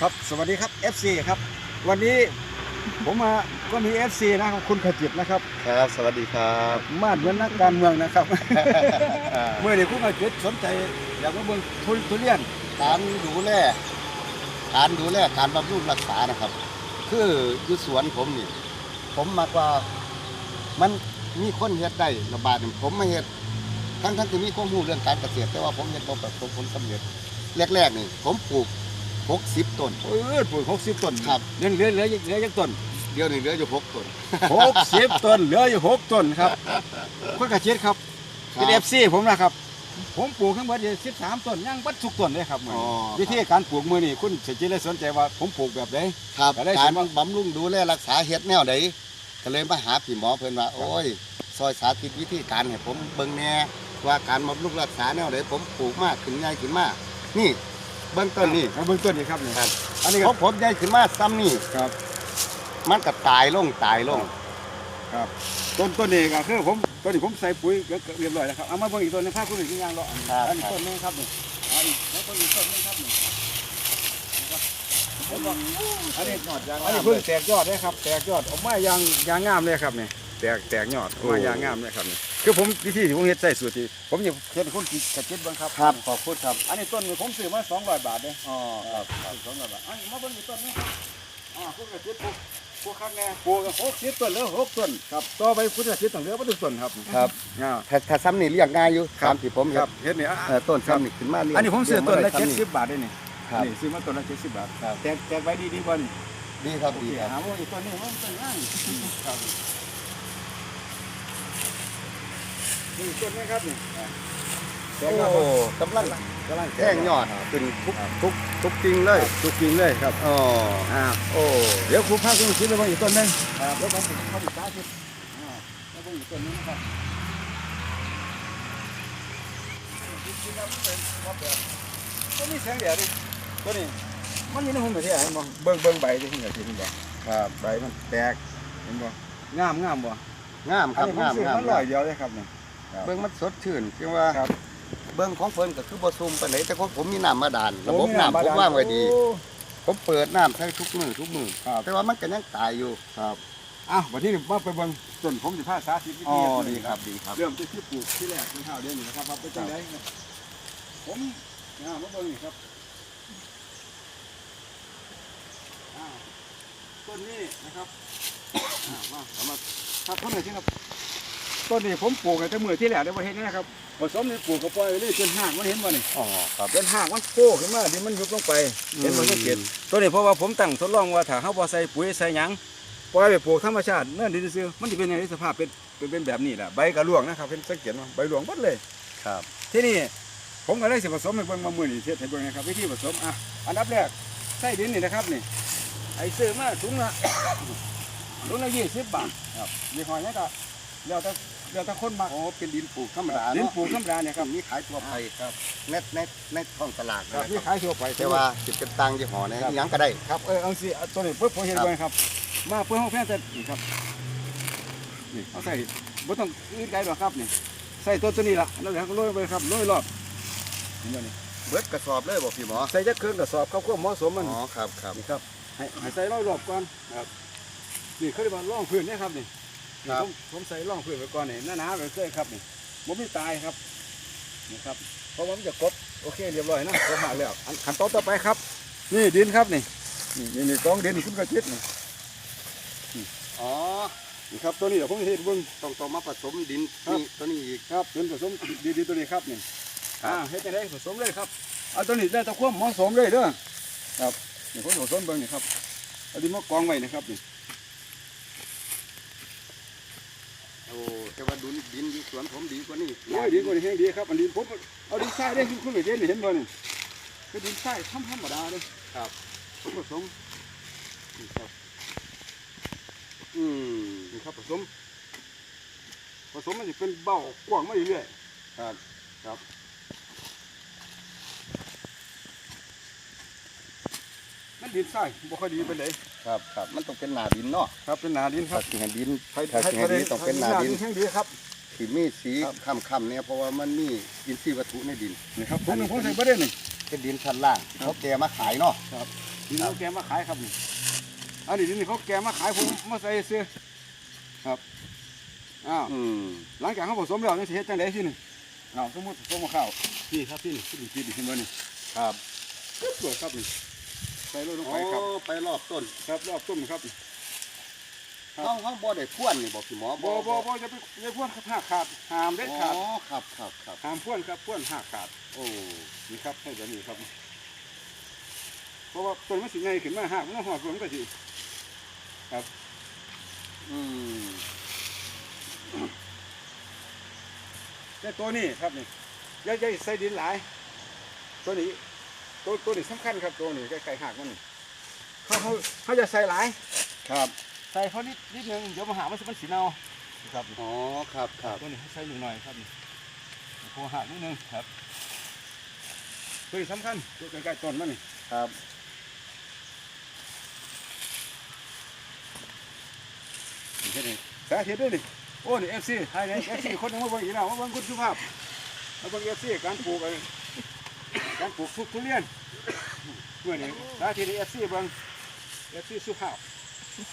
ครับสวัสดีครับ FC ครับ วันนี้ผมมาก็มี FC นะครับคุณขจิตนะครับ ครับ สวัสดีครับมาดเหมือนนักการเมืองนะครับเมื่อเด็กคุณขจิตสนใจอยากมาเบิ่งทุทุเรียนการดูแลการดูแลการบำรุงรักษานะครับ คืออยู่สวนผมนี่ ผมมากว่ามันมีคนเฮ็ดได้ระบาดนี่ผมมาเฮ็ดทั้งทั้งที่มีความรู้เรื่องการเกษตร แต่ว่าผมเฮ็ดบ่ประสบผลสำเร็จแรกๆนี่ ผมปลูก 60ต้นเออปลูก60ต้นครับ เหลือเหลือเหลือเหลือยังต้นเดี๋ยวนี้เหลืออยู่6ต้น60ต้นเหลืออยู่6ต้นครับคุณขจิตครับเป็นครับ FC ผมนะครับ ผมปลูกทั้งหมดอยู่13ต้นยังบัดทุกต้นเลยครับมื้ออ๋อนี้วิธีการปลูกมือนี่คุณขจิตเลยสนใจว่าผมปลูกแบบไหนครับก็ได้การสิว่าบำรุงดูแลรักษาเฮ็ดแนวใดก็เลยมาหาพี่หมอเพิ่นว่า โอ้ย ซอยสาธิตวิธีการให้ผมเบิ่งแหน่ว่าการบำรุงรักษาแนวใดผมปลูกมากขึ้นง่ายขึ้นมาก นี่ เบื้องต้นนี่เอาเบื้องต้นนี่ครับนี่ครับ อันนี้ขคอรับงผมใหญ่ขึ้นมาซ้ำนี่ครับมันก็ตายลงตายลงครับ ต้นต้นนี้ก็คือผมต้นนี้ผมใส่ปุ๋ยเรียบร้อยแล้วครับเอามาเบิ่งอีกต้นหนึงภาพคุณหนึ่งที่ยางเลาะอันนี้ครับอันนี้ต้นหนึงครับนี่เอาอีกแล้วต้นอีกต้นหนึงครับนี่นะครับผมบอกอันนี้ยอดยางอันนี้เพิ่งแตกยอดเลยครับ แตกยอดออกมายางยางงามเลยครับนี่แตกแตกยอดออกมายางงามเลยครับนี่ คือผมวิธีที่ผมเฮ็ดใส่สูตรที่ผมอยากเฮ็ดให้คนกินกระเจ็ดเบิ่งครับครับขอบคุณครับ อันนี้ต้นนี้ผมซื้อมา200บาทเด้อ๋อครับสองร้อยบาทอันนี้มาเบิ่งอีกต้นหนึงครับอ่าพวกกระเจ็ดพวกพวกข้างแน่ปลูกหกสิบต้นเหลือหกต้นครับต่อไปพุทธศิษย์ต้องเหลือบ่ถึงต้นครับครับอ่าถ้าถ้าซ้ำนี่เรียกง่ายอยู่ครับตามที่ผมคเห็รันบเฮ็ดนี่อะเอ่อต้นซ้ำนี่ขึ้นมาเรียงอันนี้ผมซื้อต้นละรียงมาเจ็ดได้สิบบาทได้นี่ครับนี่ซื้อมาต้นละเจ็ดสิบบาทครับแจกแจกไว้ดีดีๆบ่นี่ดีครับโอดีเคครับหาว่าอีกต้นนี้มันต้นง่ายครับ นี่ต้นนี้ครับนี่อ่าแตกยอดโอ้บ่กำลังกำลังแท่งยอดขึ้นทุกทุกทุกกิ่งเลยทุกจริงเลยครับอ๋ออ่าโอ้เดี๋ยวครูพาคุณคิดไปว่าอีกต้นหนึงครับแล้วผมเข้าไปสาธิตอ่าแล้วก็อีกต้นหนึงนะครับจริงๆแล้วมันเป็นว่าแบบต้นนี้แสงแดดดิต้นนี้มันมีในหุ่นประเทศเห็นบ่เบิ่งเบิ่งใบที่หุ่นประเทศเห็นบ่ครับใบมันแตกเห็นบ่งามงามบ่งามคอันรับนี้ผมงามซื้องามมันร้อยเดียวเลยครับนี่ เบิ้งมันสดชื่นคือว่าครับ เบิ้งของเพิ่นก็คือบ่ซุ่มปานไหนแต่ของผมมีน้ำมาดานระบบน้ำผมว่างไว้ดีโอ้ผมเปิดน้ำใช้ทุกมือทุกมือครับ แต่ว่ามันก็ยังตายอยู่ครับอ้าววันที่นี่ว่าไปเบิ่งต้นผมสิพาสาธิตวิอ๋อธีดีครับดีครับ เริ่มที่ที่ปลูกที่แรกเป็นข้าวเดือนนี้นะครับว่าเป็นจังไดเนี่ยผมอ่ามาเบิ่งนี่ครับอ่าต้นนี้นะครับอ่ามาเอามาครับต้นไหนที่ครับ ต้นนี้ผมปลูกตั้งแต่มือที่แรกได้มาเห็นนะครับผสมนี่ปลูกกับปล่อยไว้เลยจนหากมันเห็นบ่นี่อ๋อครับจนหากมันโผล่ขึ้นมาดิมันยุบลงไปเห็นบ่สังเกตตัวนี้เพราะว่าผมตั้งทดลองว่าถ้าเฮาบ่ใส่ปุ๋ยใส่หยังปล่อยไปปลูกธรรมชาติเนื่อนดีซื่อๆมันสิเป็นอย่างนี้สภาพเป็นเป็นเป็นแบบนี้แหละใบกระร่วงนะครับเป็นสังเกตว่าใบร่วงหมดเลยครับ ที่นี่ผมก็เลยสิผสมให้เบิ่งมามื้อนี้เฮ็ดให้เบิ่งนะครับวิธีผสมอะอันดับแรกใส่ดินนี่นะครับนี่ไอ้ซื้อมาถุงละถุงละ20บาทครับยี่ห้อนี้ก็แล้วแต่ แล้วแต่คนมักโอ้เป็นดินปลูกธรรมดาดินเนาะปลูกธรรมดาเนี่ยครับมีขายทั่วไปครับในในในท้องตลาดครับนะนี่ครับขายทั่วไปแต่ว่าสิเป็นตังยี่ห้อเนี่ยครับหยังก็ได้ครับเออเอาสิเอาตัวนี้ปุ๊บผมเห็นครับเบิ่งครับ มาเพื่อห้องแพทย์เสร็จนี่ครับนี่เอาใส่บ่ต้องอื่นไกลหรอกครับนี่ใส่ตัวตัวนี้ล่ะแล้วเดี๋ยวก็โรยไปครับโรยรอบนี่เดี๋ยวนี่เบิดกระสอบเลยบ่พี่หมอใส่จักเครื่องกระสอบเข้าควบเหมาะสมมันอ๋อครับครับนี่ครับให้ให้ใส่ร้อยรอบก่อนครับนี่เขาเรียกว่าร่องพื้นเนี่ยครับนี่ นี่ผมผมใส่ร่องพื้นไว้ก่อนนี่หนาๆเลยครับนี่ผมไม่ตายครับนี่ครับเพราะว่ามันจะกบโอเคเรียบร้อยนะผมหาแล้วอันขั้นตอนต่อไปครับ นี่ดินครับนี่นี่นี่นี่กองดินนี่คุณกระจิตนี่อ๋อนี่ครับตัวนี้เดี๋ยวผมจะเห็นเบิ่งต้องต้องมาผสมดินครับนี่ตัวนี้อีกครับเป็นผสมดีๆตัวนี้ครับนี่ครับอ่าเฮ็ดจังไดผสมเลยครับเอาตัวนี้ได้ตะควมเหมาะสมเลยเด้อครับนี่ผมผสมเบิ่งนี่ครับเอาดินมากองไว้นะครับนี่ โอ้ แต่ว่าดินดินอยู่สวนผมดีกว่านี่โอ้ยดีกว่านี้แห้งดีครับอันนี้ผมเอาดินทรายได้คุณคุณไปเด่นนี่เห็นบ่นี่คือดินทรายธรรมดาเลยครับผมผสมนี่ครับอืมนี่ครับผสม ผสมมันจะเป็นเบ้ากว้างมาเรื่อยครับๆครับมัน ดินทรายบ่ค่อยดีปานใดครับครับมันต้องเป็นหนาดินเนาะครับเป็นหนาดินคถ้ารับสิให้ดินไผ่ถ้าสิให้ดินต้องเป็นหนาดินแห้งดีครับ ที่มีสีครับค่ำๆเนี่ยเพราะว่ามันมีอินทรีย์วัตถุในดินนี่ครับผมนึงผมใส่ประเด็นนี่เป็นดินชั้นล่างเขาแกมาขายเนาะ ดินเขาแกมาขายครับนี่อันนี้ดินนี่เขาแกมาขายผมมาใส่ซื้อครับอ้าวอืมหลังจากเขาผสมแล้วนี่สิเฮ็ดจังไดที่นี่อ้าวสมมุติผสมมะข้าวนี่ครับที่นี่ที่นี่ที่นี่ขึ้นมานี่ครับปึ๊บเลยครับนี่ ใส่ลงลงโอ้ไปครับ ไปรอบต้นครับรอบต้มครับนี่ครับเฮาเฮาบ่ได้พ่วนนี่บ่พี่หมอบ่บ่บ่จะไปอย่าพ่วนครับหักขาดห้ามเด็ดขาดอ๋อครับครับครับห้ามพ่วนครับพ่วนหักขาด โอ้นี่ครับให้แบบนี้ครับ เพราะว่าต้นมันสิใหญ่ขึ้นมาหักมันหอดรวมก็สิอืมแต่ตัวนี้ครับนี่อย่าอย่าใส่ดินหลาย ตัวนี้ ตัวตัวนี้สำคัญครับตัวนี้ใกล้ๆหักมันนี่เขาเขาเขาจะใส่หลายครับ ใส่เขานิดนิดนึงเดี๋ยวมาหามันสิมันสีเนาครับอ๋อครับครับตัวนี้ให้ใส่หนึ่งหน่อยครับนี่โคหักนิดนึงครับตัวนี้สำคัญตัวใกล้ๆต้นมันนี่ครับนี่แค่นี้สาธิตด้วยนี่โอ้นี่เอฟซีไทยนี่เอฟซีคนหนึงมาเบิ่งอีกแล้วมาเบิ่งคุณสุภาพมาเบิ่งเอฟซีการปลูกไอ้ การปลูกทุกทุเรียนเมื่อนี้สาธิตเอฟซีเบิ่งเอฟซีสุภาพ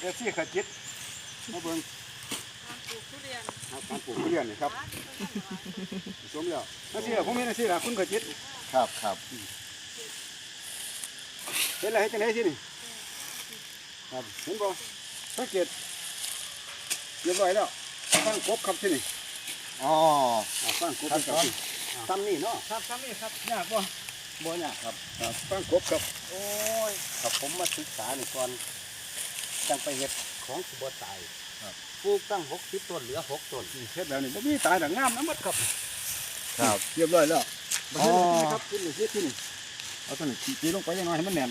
เอฟซีขจิตมาเบิ่งการปลูกทุเรียนครับการปลูกทุเรียนนี่ครับสมแล้วนั่นสิล่ะผมเห็นนั่นสิล่ะคุณขจิตครับครับเห็นอะไรให้จังไดที่นี่ครับเห็นบ่สังเกตเรียบร้อยแล้วฟังกบครับที่นี่อ๋ออ่าฟังกบขั้นคตรัอบนซ้ำนี่เนาะครับครับนี่ครับยากบ่ บ่ยากครับครับฟังกบครับ โอ้ยครับผมมาศึกษานี่ก่อนจังไปเฮ็ดของสิบ่ตายครับ ปลูกตั้ง60ต้นเหลือ6ต้นนี่เฮ็ดแบบนี้บ่มีตายดังงามน้ำมัดครับครับเรียบร้อยแล้วอ๋มาอเฮ็ดนี่ครับขึ้นนี่เฮ็ดที่นี่เอาตัวนี้ตีลงไปยังน้อยให้มันแน่น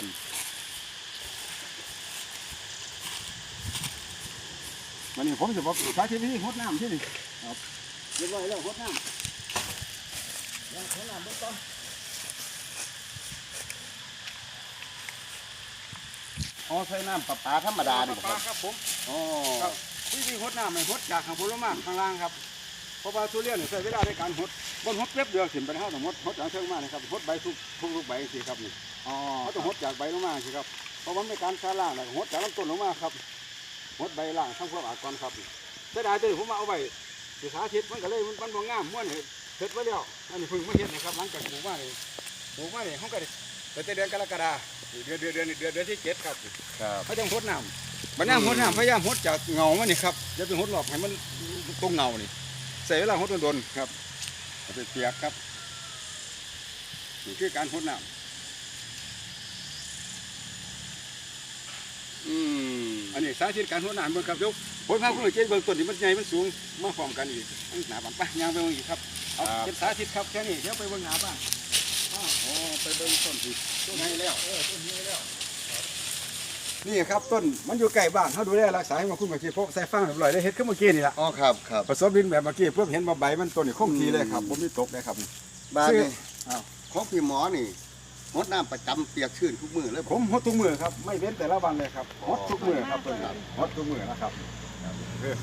อืมวันนี้ผมจะบอกสาธิตวิธีหดน้ำที่นี่ครับเรียบร้อยแล้วหดน้ำ ยังหดน้ำเบื้องต้นอ๋อใช้น้ำประปาธรรมดานี่บ่ปคลารับครับผมอ๋อครับวิธีหดน้ำไม่หดจากข้างบนลงมาข้างล่างครับเพราะว่าทุเรียนเนี่ยใช้เวลาในการหดบนหดเล็บเดียวขึ้นไปเท่าต้องหดหดจากเชิงมานะครับหดใบทุกทุกทุกใบสิครับนี่อ๋อเขาต้องหดจากใบลงมาสิครับเพราะว่าในการซาล่างนะหดจากลำต้นลงมาครับหดใบล่างทั้งพวกอากรครับเสียดายตัวนี้ผมมาเอาไว้ศึกษาทิศมันก็เลยมันบ่งามม้วนเห็ด เห็ดไว้แล้วอันนี้เพิ่งมาเห็ดนะครับหลังจากปลูกมาเนี่ยปลูกมาเนี่ยเขาก็ได้แต่เดือนกรกฎาเดือนเดือนเดือนเดือนเดือนที่เจ็ดครับครับเขาจะหดน้ำบัดน้ำหดน้ำพยายามหดจากเงามันนี่ครับอย่าไปหดหลอกให้มันตรงเงานี่ใส่เวลาหดโดนๆครับเอาไปเปียกครับนี่คือการหดน้อืมำ อันนี้สาธิตการหดน้ำเบิ่งครับเดี๋ยวผลข้าวคุณเจนเบิ่งต้นนี่มันใหญ่มันสูงมาพร้อมกันอีกอันหนาบังไปยางไปเบิ่งอีกครับเอาเป็นสาธิตครับแค่นี้เดี๋ยวไปเบิ่งหนาบ้างอ้าวโอ้ไปเบิ่งต้นที่ต้นใหญ่แล้วเออต้นใหญ่แล้วนี่ครับต้นมันอยู่ใกล้บ้านเขาดูแลรักษาให้มาคุณเมื่อกี้พกใส่ฟางเรียบร้อยได้เฮ็ดขึ้นเมื่อกี้นี่ละอ๋อครับครับผสมดินแบบเมื่อกี้เพื่อเห็นว่าใบมันต้นนี่คงทีเลยครับผมนี่ตกเลยครับบ้านซื้อนี่อ้าวของพี่หมอนี่ งดน้ำประจำเปียกชื้นทุกมื้อเลยผมหดทุกมือครับไม่เว้นแต่ละวันเลยครับหดทุกมือครับต้นนี้หดทุกมือนะครับเออ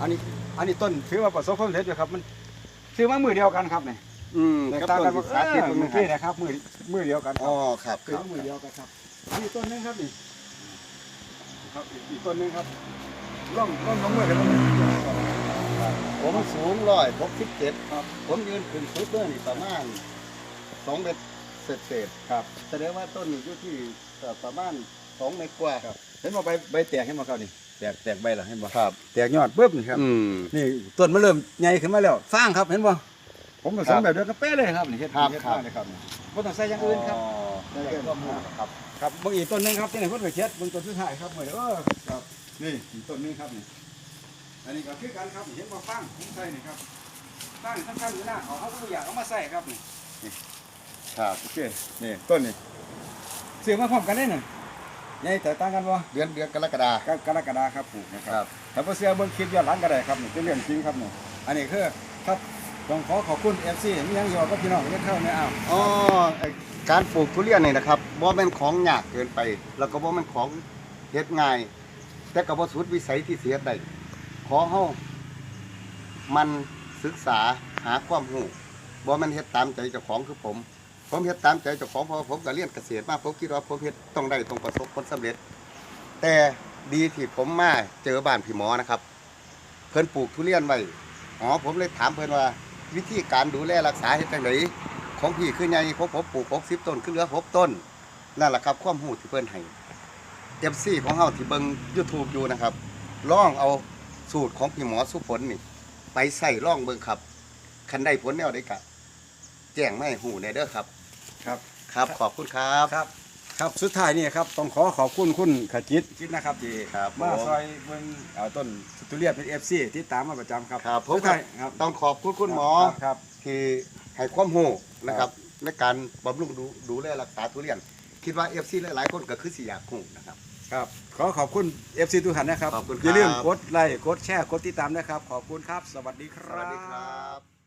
อันนี้อันนี้ต้นถือว่าประสบความสำเร็จอยู่ครับมันซื้อมามือเดียวกันครับเนี่ยอืมแตกกับต่างต้นกันที่สาธิตเออเมื่เมื่ออกี้กี้นะครับมือมือเดียวกันคอ๋รัอบครับซื้อมามือเดียวกันครับอันนี้ต้นหนึงครับนี่ครับอีกอีกต้นหนึงครับร่องร่องน้องมือกันร่องมือผมสูงร้อยหกสิบเจ็ดครับผมยืนขึ้นสุดเลยนี่ประมาณสองเมตร เศษเศษครับๆแสดงว่าต้นนี้อยู่ที่เอ่อประมาณสองเมตรกว่าครับ เห็นว่าใบใบแตกเห็นบ่ครับนี่แตกแตกใบเหรอเห็นบ่ครับแตกยอดปุ๊บนี่ครับ อืม นี่ต้นมันเริ่มใหญ่ขึ้นมาแล้วสร้างครับเห็นบ่ผมผสครัมบแบบเดียวกันเป๊ะเลยครับนี่เฮ็ดครับ เฮ็ดครับมาเลยครับนี่บ่ต้องใส่อย่างอื่นครับ ได้แค่ข้อมูลครับ ครับเบิ่งอีกต้นหนึงครับที่ไหนเพิ่นไปเฮ็ดเบิ่งต้นสุดท้ายครับมื้อนี้เออครับนี่อีกต้นหนึงครับนี่อันนี้ก็คือกันครับนี่เห็นบ่ฟางผมใส่นี่ครับฟางสำคัญอยู่หน้าเขาเขาก็บ่อยากเอามาใส่ครับนี่ ครับโอเคนี่ต้นนี่ซื้อมาพร้อมกันได้น่ะใหญ่แตกต่างกันบ่เดือนเดือนกรกฎา กกรกฎาครับปลูกนะคครัรับบ ถ้าบ่เชื่อเบิ่งคลิปย้อนหลังก็ได้ครับนี่เป็นเรื่องจริงครับนี่อันนี้คือครับต้องขอขอบคุณ FC มีหยังอยู่กับพี่น้องเฮ็ดเข้าแม่อ้าวอ๋อไอ้การปลูกทุเรียนนี่นะครับบ่แม่นของยากเกินไป แล้วก็บ่แม่นของเฮ็ดง่าย แต่ก็บ่สุดวิสัยที่สิเฮ็ดได้ขอเฮามันศึกษาหาความรู้บ่แม่นเฮ็ดตามใจเจ้าของคือผม ผมเฮ็ดตามใจเจ้าของพราะว่าผมก็เรียนเกษตรมาผมคิดว่าผมเฮ็ดต้องได้ต้องประสบผลสำเร็จ แต่ดีที่ผมมาเจอบ้านพี่หมอนะครับ เพิ่นปลูกทุเรียนไว้อ๋อผมเลยถามเพิ่นว่า วิธีการดูแลรักษาเฮ็ดจังไดของพี่คือใหญ่ของผมปลูก60ต้นคือเหลือ6ต้นนั่นแหละครับความรู้ที่เพิ่นให้ FC ของเฮาที่เบิ่ง YouTube อยู่นะครับลองเอาสูตรของพี่หมอสุผลนี่ ไปใส่ล่องเบิ่งครับ คันได้ผลแนวใดกะ แจ้งมาให้ฮู้แน่เด้อครับ ครับ ครับ ขอบคุณครับ ครับ ครับสุดท้ายนี่ครับต้องขอขอบคุณคุณขจิตคิดนะครับที่ครับมาผมซอยเบิ่งเอาต้นทุเรียนเป็น FC ที่ตามมาประจำครับครับผม สุดท้ายครับต้องขอบคุณคุณหมอ ครับที่ให้ความรู้นะคครัรับบในการบำรุงดูดูแลรักษาทุเรียน คิดว่า FC หลายๆ คนก็คือสิอยากรู้นะครับ ครับ ขอขอบคุณ FC ทุกท่านนะครับ ขอบคุณครับ อย่าลืมกดไลค์ กดแชร์ กดติดตามนะครับ ขอบคุณครับ สวัสดีคสรับ วัสดีครับ